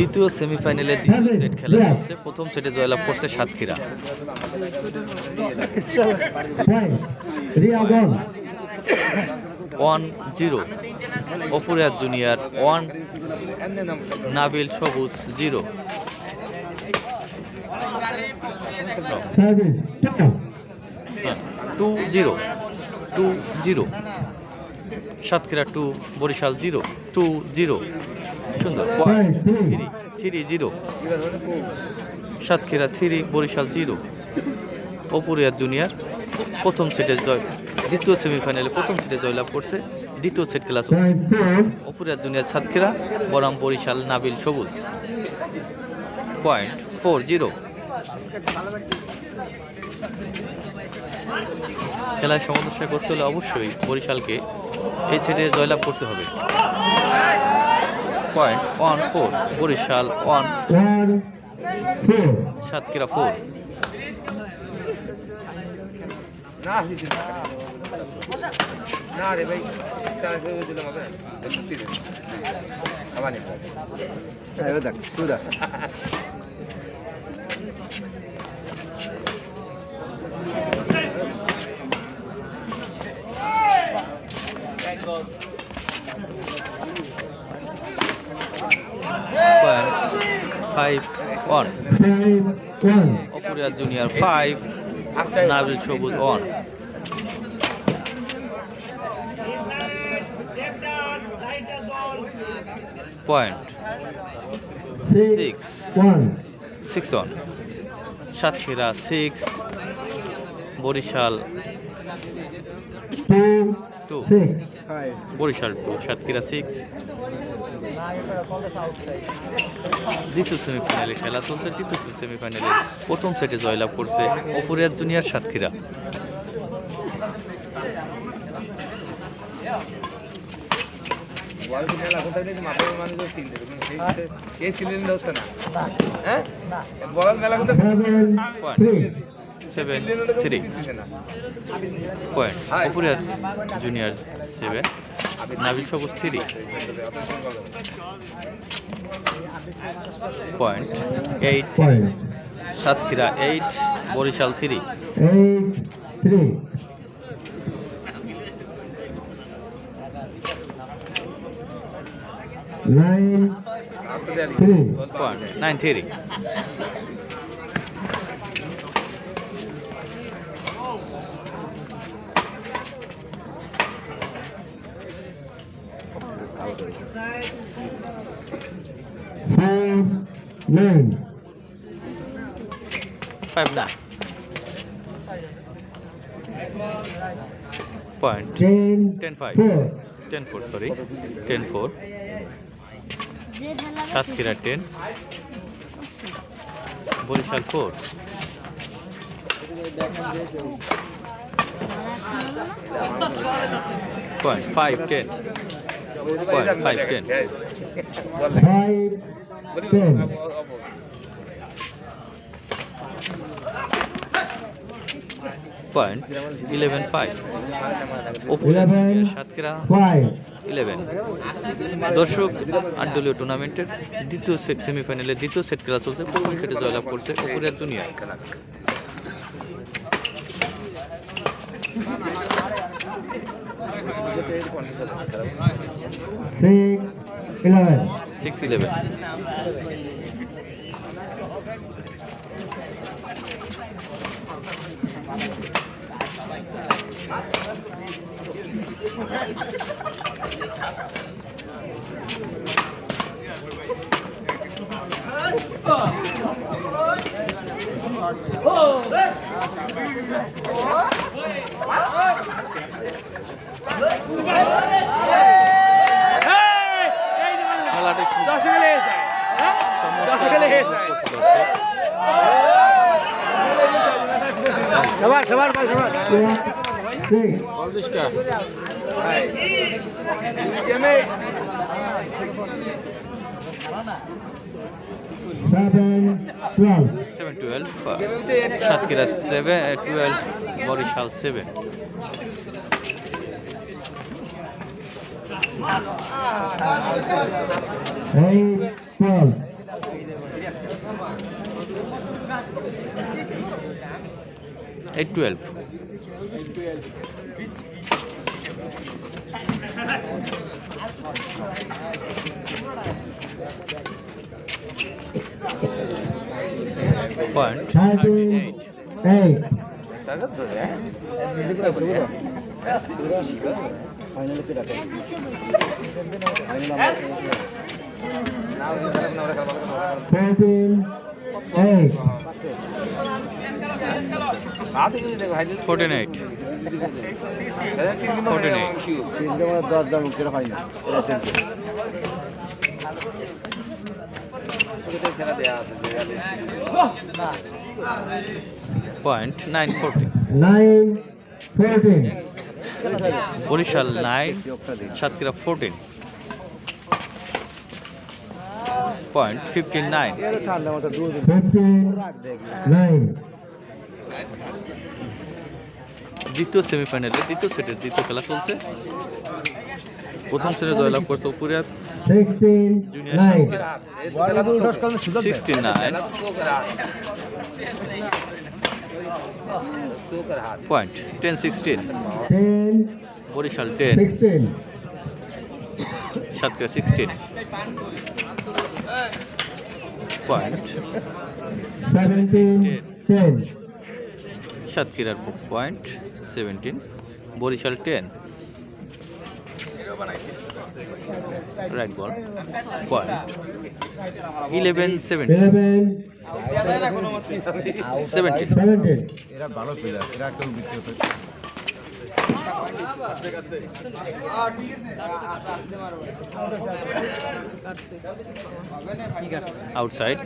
দ্বিতীয় সেমিফাইনালে দ্বিতীয় সেট খেলা চলছে। প্রথম সেটে জয়লাভ করছে Satkhira. One zero. Apuria junior one Nabil Sabuj zero. Two zero. Two zero. Satkhira two Barishal zero. Two zero. সুন্দর। Point. Three three zero. Satkhira three Barishal zero. Apuria junior প্রথম সেটে জয় দ্বিতীয় সেমিফাইনালে প্রথম সেটে জয়লাভ করছে। দ্বিতীয় set Point Apuria junior Satkhira বরাম Barishal Nabil Sabuj. Point four zero খেলায় সমস্যা করতে হলে অবশ্যই বরিশালকে এই সেটে জয়লাভ করতে হবে। Point, one four, Barishal one. Satkhira four না রে ভাই দিলাম হবে না রে আমার নেই হ্যাঁ দেখ দেখ point five one. Apuria junior five Nabil Sabuj one point. Six. Six one Satkhira six Barishal. Two. Barishal two, Satkhira six দ্বিতীয় সেমিফাইনালে খেলা চলছে দ্বিতীয় সেমিফাইনালে প্রথম সেটে জয়লাভ করছে অপুরিয়া জুনিয়র সাতক্ষীরা সেই সিলিন্ডার হচ্ছে না হ্যাঁ বল মেলা কোথায়. Seven three point Apuria junior seven Nabil Sabuj three point eight. Satkhira eight Barishal three. Point nine three Five. Nine. Five nine point Ten. Ten five. Four. Ten four sorry ten four Satkhira ten Barishal four point five ten five ten point eleven five eleven দর্শক, আটদলীয় টুর্নামেন্টের দ্বিতীয় set সেমিফাইনালে দ্বিতীয় set খেলা চলছে। প্রথম সেটে জয়লাভ করছে অপুরিয়া জুনিয়র. সিক্স ইলেভেন খেলাটি খুব সবার সবার বল সবার. Twelve. Seven twelve Satkhira seven twelve Barishal seven এই বল এই টুয়েলভ পয়েন্ট থার্টি এইট ফাইনালে কি খারাপ ফোরটিন এইট ফোরটিন এইট দাদা তিন দিন Forty nine. আমি কি তিন Barishal nine Satkhira fourteen point দেখি নাইন দ্বিতীয় সেমিফাইনালে দ্বিতীয় সেটের দ্বিতীয় খেলা চলছে। প্রথম সেটে জয়লাভ করছে উপরিয়াত junior nine sixty nine point ten sixteen Barishal ten Satkhira sixteen point সাতক্ষীরার point seventeen Barishal ten right বল পয়েন্ট ইলেভেন সেভেন্টিন এরা ভালো প্লেয়ার এরা একদম বিক্রি হতে আউটসাইড